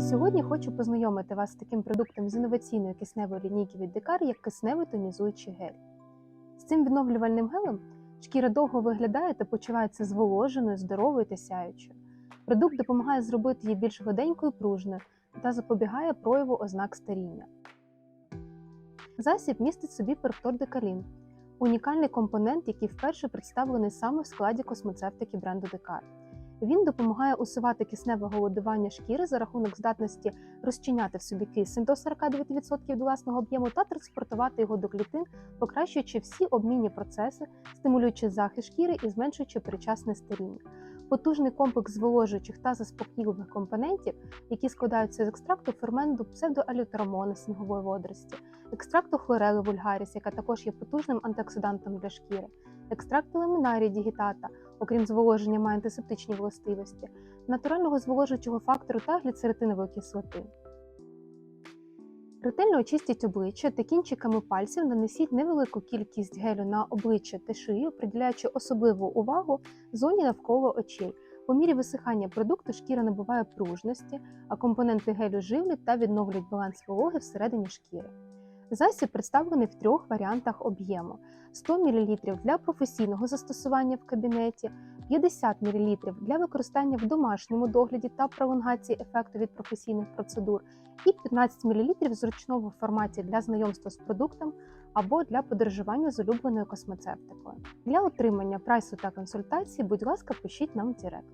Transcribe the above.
Сьогодні хочу познайомити вас з таким продуктом з інноваційної кисневої лінійки від Декар, як кисневий тонізуючий гель. З цим відновлювальним гелем шкіра довго виглядає та почувається зволоженою, здоровою та сяючою. Продукт допомагає зробити її більш гладенькою пружною та запобігає прояву ознак старіння. Засіб містить собі перфтордекалін – унікальний компонент, який вперше представлений саме в складі космоцевтики бренду Декар. Він допомагає усувати кисневе голодування шкіри за рахунок здатності розчиняти в собі кисень до 49% до власного об'єму та транспортувати його до клітин, покращуючи всі обмінні процеси, стимулюючи захист шкіри і зменшуючи перечасне старіння. Потужний комплекс зволожуючих та заспокійливих компонентів, які складаються з екстракту ферменту псевдоалютерамону снігової водорості, екстракту хлорели вульгаріс, яка також є потужним антиоксидантом для шкіри, екстракту ламінарії дігітата, окрім зволоження, має антисептичні властивості, натурального зволожуючого фактору та гліцеретинової кислоти. Ретельно очистіть обличчя та кінчиками пальців нанесіть невелику кількість гелю на обличчя та шию, приділяючи особливу увагу зоні навколо очей. По мірі висихання продукту шкіра набуває пружності, а компоненти гелю живлять та відновлюють баланс вологи всередині шкіри. Засіб представлений в трьох варіантах об'єму: 100 мл для професійного застосування в кабінеті, 50 мл для використання в домашньому догляді та пролонгації ефекту від професійних процедур, і 15 мл в зручному форматі для знайомства з продуктом або для подорожування з улюбленою космецевтикою. Для отримання прайсу та консультації, будь ласка, пишіть нам в Директ.